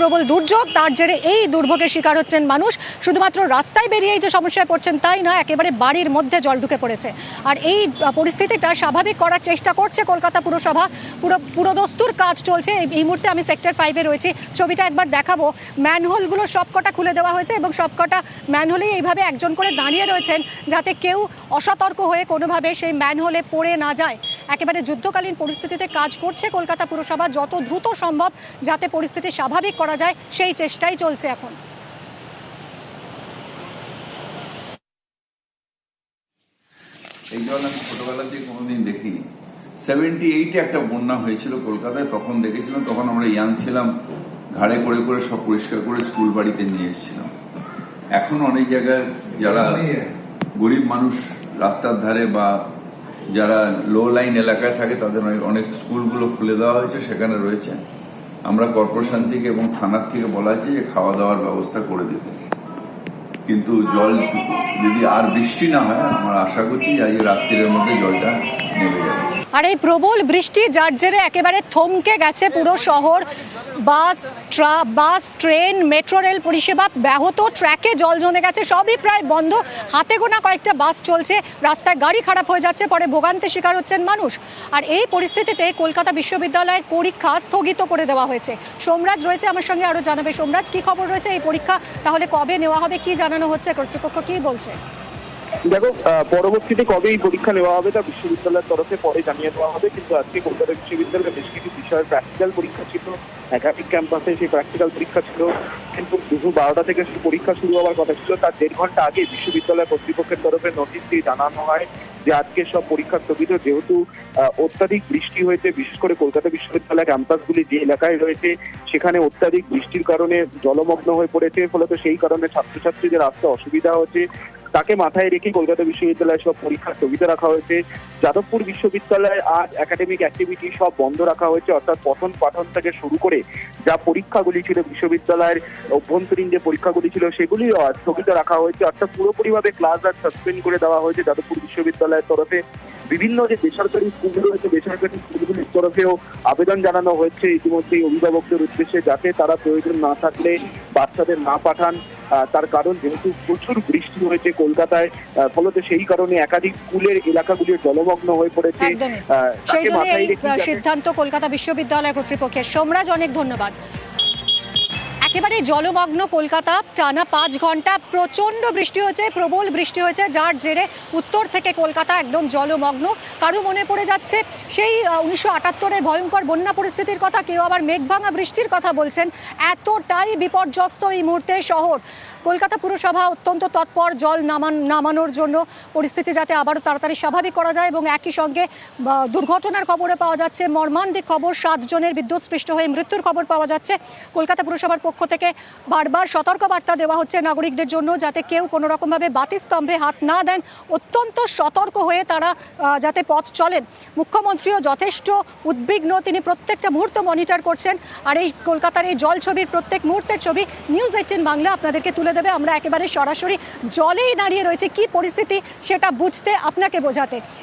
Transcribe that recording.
প্রবল দুর্যোগ, তার জেরে এই দুর্ভোগের শিকার হচ্ছেন মানুষ। শুধুমাত্র রাস্তায় বেরিয়েই যে সমস্যায় পড়ছেন তাই নয়, একেবারে বাড়ির মধ্যে জল ঢুকে পড়েছে। আর এই পরিস্থিতিটা স্বাভাবিক করার চেষ্টা করছে কলকাতা পুরসভা। পুরো, পুরোদস্তুর কাজ চলছে। এই- মুহূর্তে আমি সেক্টর ফাইভে রয়েছি। ছবিটা একবার দেখাবো। ম্যানহোলগুলো সবকটা খুলে দেওয়া হয়েছে এবং সবকটা ম্যানহোলেই এইভাবে একজন করে দাঁড়িয়ে রয়েছেন যাতে কেউ অসতর্ক হয়ে কোনোভাবে সেই ম্যানহোলে পড়ে না যায়। একেবারে যুদ্ধকালীন পরিস্থিতিতে কাজ করছে কলকাতা পুরসভা। যত দ্রুত সম্ভব যাতে পরিস্থিতি স্বাভাবিক করা যায় সেই চেষ্টাই চলছে এখন। এই জল আমি ছোটবেলা দিয়ে কোনোদিন দেখিনি। সেভেন্টি এইটে একটা বন্যা হয়েছিল কলকাতায় তখন দেখেছিলাম তখন আমরা ইয়াং ছিলাম ঘাড়ে করে করে সব পরিষ্কার করে স্কুল বাড়িতে নিয়ে এসেছিলাম। এখন অনেক জায়গায় যারা গরিব মানুষ রাস্তার ধারে বা যারা লো লাইন এলাকায় থাকে, তাদের অনেক- স্কুলগুলো খুলে দেওয়া হয়েছে, সেখানে রয়েছে। আমরা কর্পোরেশন থেকে এবং থানার থেকে বলা হয়েছে যে খাওয়া দাওয়ার ব্যবস্থা করে দিতে। কিন্তু জল যদি আর বৃষ্টি না হয়, আমরা আশা করছি যে রাত্রির মধ্যে জলটা আর এই প্রবল বৃষ্টি যার জেরে একেবারে থমকে গেছে পুরো শহর। বাস, ট্রা, বাস, ট্রেন, মেট্রো, রেল পরিষেবা ব্যাহত, ট্র্যাকে জল জমে গেছে, সবই প্রায় বন্ধ। হাতে গোনা কয়েকটা বাস চলছে, রাস্তায় গাড়ি খারাপ হয়ে যাচ্ছে, পরে ভোগান্তির শিকার হচ্ছেন মানুষ। আর এই পরিস্থিতিতে কলকাতা বিশ্ববিদ্যালয়ের পরীক্ষা স্থগিত করে দেওয়া হয়েছে। সোমরাজ রয়েছে আমার সঙ্গে, আরও জানাবে। সোমরাজ, কি খবর রয়েছে এই পরীক্ষা? তাহলে কবে নেওয়া হবে, কি জানানো হচ্ছে? কর্তৃপক্ষ কি বলছে? দেখো পরবর্তীতে কবে এই পরীক্ষা নেওয়া হবে তা বিশ্ববিদ্যালয়ের তরফে পরে জানিয়ে দেওয়া হবে, কিন্তু আজকে কলকাতা বিশ্ববিদ্যালয়ে বেশ কিছু বিষয়ের প্র্যাকটিক্যাল পরীক্ষা ছিল একাধিক ক্যাম্পাসে সেই প্র্যাকটিক্যাল পরীক্ষা ছিল, কিন্তু দুপুর বারোটা থেকে পরীক্ষা শুরু হওয়ার কথা ছিল। তার দেড় ঘণ্টা আগে বিশ্ববিদ্যালয় কর্তৃপক্ষের তরফে নোটিশ দিয়ে জানানো হয় যে আজকে সব পরীক্ষা স্থগিত। যেহেতু অত্যাধিক বৃষ্টি হয়েছে, বিশেষ করে কলকাতা বিশ্ববিদ্যালয় ক্যাম্পাসগুলি যে এলাকায় রয়েছে, সেখানে অত্যাধিক বৃষ্টির কারণে জলমগ্ন হয়ে পড়েছে। ফলত সেই কারণে ছাত্রছাত্রীদের আসতে অসুবিধা হচ্ছে। তাকে মাথায় রেখে কলকাতা বিশ্ববিদ্যালয়ে সব পরীক্ষা স্থগিত রাখা হয়েছে। যাদবপুর বিশ্ববিদ্যালয়ে আজ একাডেমিক অ্যাক্টিভিটি সব বন্ধ রাখা হয়েছে। অর্থাৎ পঠন পাঠন থেকে শুরু করে যা পরীক্ষাগুলি ছিল, বিশ্ববিদ্যালয়ের অভ্যন্তরীণ যে পরীক্ষাগুলি ছিল সেগুলিও স্থগিত রাখা হয়েছে। অর্থাৎ পুরোপুরিভাবে ক্লাস আজ সাসপেন্ড করে দেওয়া হয়েছে যাদবপুর বিশ্ববিদ্যালয়ের তরফে। বিভিন্ন যে বেসরকারি স্কুল রয়েছে, বেসরকারি স্কুলগুলির তরফেও আবেদন জানানো হয়েছে। ইতিমধ্যেই অভিভাবকদের উদ্দেশ্যে যাতে তারা প্রয়োজন না থাকলে বাচ্চাদের না পাঠান তার কারণ যেহেতু প্রচুর বৃষ্টি হয়েছে কলকাতায় ফলত সেই কারণে একাধিক স্কুলের এলাকাগুলি জলমগ্ন হয়ে পড়েছে। সেই সিদ্ধান্ত কলকাতা বিশ্ববিদ্যালয় কর্তৃপক্ষের। সোমরাজ অনেক ধন্যবাদ। একেবারে জলমগ্ন কলকাতা, টানা পাঁচ ঘণ্টা প্রচণ্ড বৃষ্টি হয়েছে, প্রবল বৃষ্টি হয়েছে, যার জেরে উত্তর থেকে কলকাতা একদম জলমগ্ন। কারও মনে পড়ে যাচ্ছে, সেই উনিশশো আটাত্তরের ভয়ঙ্কর বন্যা পরিস্থিতির কথা কেউ আবার মেঘভাঙা বৃষ্টির কথা বলছেন, এতটাই বিপর্যস্ত এই মুহূর্তে শহর। কলকাতা পুরসভা অত্যন্ত তৎপর, জল নামান, নামানোর জন্য পরিস্থিতি যাতে আবারও তাড়াতাড়ি স্বাভাবিক করা যায় এবং একই সঙ্গে দুর্ঘটনার খবরে পাওয়া যাচ্ছে, মর্মান্তিক খবর, সাতজনের বিদ্যুৎস্পৃষ্ট হয়ে মৃত্যুর খবর পাওয়া যাচ্ছে। কলকাতা পুরসভার পক্ষ থেকে বারবার সতর্কবার্তা দেওয়া হচ্ছে নাগরিকদের জন্য যাতে কেউ কোনো রকমভাবে বাতিস্তম্ভে হাত না দেন। অত্যন্ত সতর্ক হয়ে তারা যাতে পথ চলেন। মুখ্যমন্ত্রীও যথেষ্ট উদ্বিগ্ন। তিনি প্রত্যেকটা মুহূর্ত মনিটর করছেন। আর এই কলকাতার এই জল ছবির প্রত্যেক মুহূর্তের ছবি নিউজ এইটিন বাংলা আপনাদেরকে তুলে দেবে। আমরা একেবারে সরাসরি জলেই দাঁড়িয়ে রয়েছে। কি পরিস্থিতি সেটা বুঝতে আপনাকে বোঝাতে।